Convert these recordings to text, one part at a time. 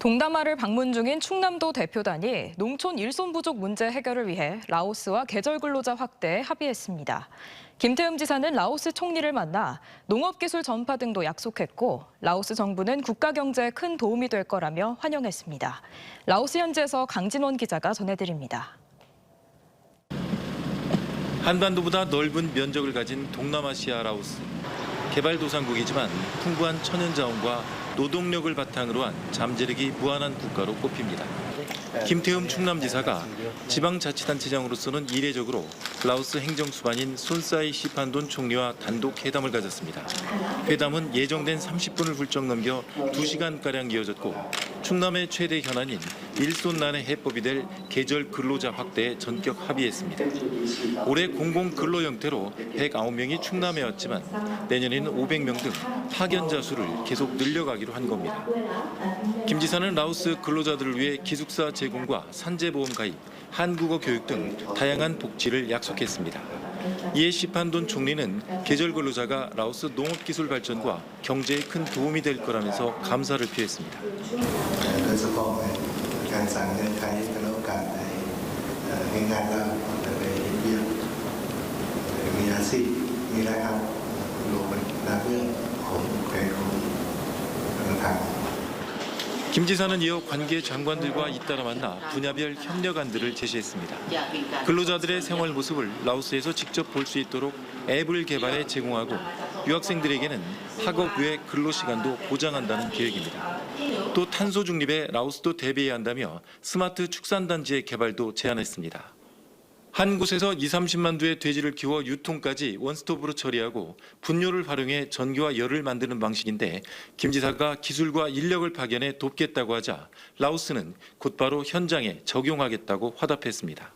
동남아를 방문 중인 충남도 대표단이 농촌 일손 부족 문제 해결을 위해 라오스와 계절 근로자 확대에 합의했습니다. 김태흠 지사는 라오스 총리를 만나 농업기술 전파 등도 약속했고 라오스 정부는 국가 경제에 큰 도움이 될 거라며 환영했습니다. 라오스 현지에서 강진원 기자가 전해드립니다. 한반도보다 넓은 면적을 가진 동남아시아 라오스. 개발도상국이지만 풍부한 천연자원과 노동력을 바탕으로 한 잠재력이 무한한 국가로 꼽힙니다. 김태흠 충남지사가 지방자치단체장으로서는 이례적으로 라오스 행정수반인 손사이 시판돈 총리와 단독 회담을 가졌습니다. 회담은 예정된 30분을 훌쩍 넘겨 2시간가량 이어졌고 충남의 최대 현안인 일손난의 해법이 될 계절 근로자 확대에 전격 합의했습니다. 올해 공공 근로 형태로 109명이 충남에 왔지만 내년에는 500명 등 파견자 수를 계속 늘려가기로 한 겁니다. 김 지사는 라오스 근로자들을 위해 기숙사 제공과 산재보험 가입, 한국어 교육 등 다양한 복지를 약속했습니다. 이에 시판돈 총리는 계절 근로자가 라오스 농업 기술 발전과 경제에 큰 도움이 될 거라면서 감사를 표했습니다. 김 지사는 이어 관계 장관들과 잇따라 만나 분야별 협력안들을 제시했습니다. 근로자들의 생활 모습을 라오스에서 직접 볼 수 있도록 앱을 개발해 제공하고 유학생들에게는 학업 외 근로 시간도 보장한다는 계획입니다. 또 탄소 중립에 라오스도 대비해야 한다며 스마트 축산단지의 개발도 제안했습니다. 한 곳에서 2, 30만 두의 돼지를 키워 유통까지 원스톱으로 처리하고 분뇨를 활용해 전기와 열을 만드는 방식인데 김 지사가 기술과 인력을 파견해 돕겠다고 하자 라오스는 곧바로 현장에 적용하겠다고 화답했습니다.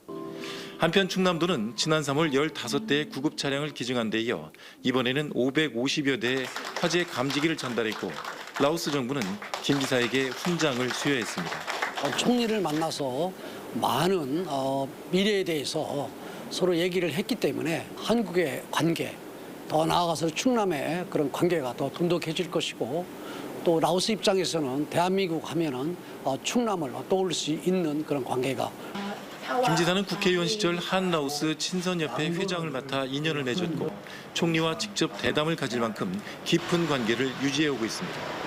한편 충남도는 지난 3월 15대의 구급 차량을 기증한 데 이어 이번에는 550여 대의 화재 감지기를 전달했고 라오스 정부는 김 지사에게 훈장을 수여했습니다. 어, 총리를 만나서 많은 어, 미래에 대해서 서로 얘기를 했기 때문에 한국의 관계 더 나아가서 충남의 그런 관계가 더 돈독해질 것이고 또 라오스 입장에서는 대한민국 하면은 어, 충남을 떠올릴 수 있는 그런 관계가. 김 지사는 국회의원 시절 한 라오스 친선협회 회장을 맡아 인연을 맺었고 총리와 직접 대담을 가질 만큼 깊은 관계를 유지해오고 있습니다.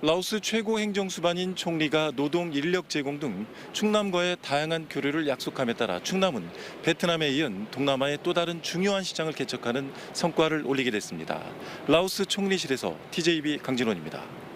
라오스 최고 행정수반인 총리가 노동 인력 제공 등 충남과의 다양한 교류를 약속함에 따라 충남은 베트남에 이은 동남아의 또 다른 중요한 시장을 개척하는 성과를 올리게 됐습니다. 라오스 총리실에서 TJB 강진원입니다.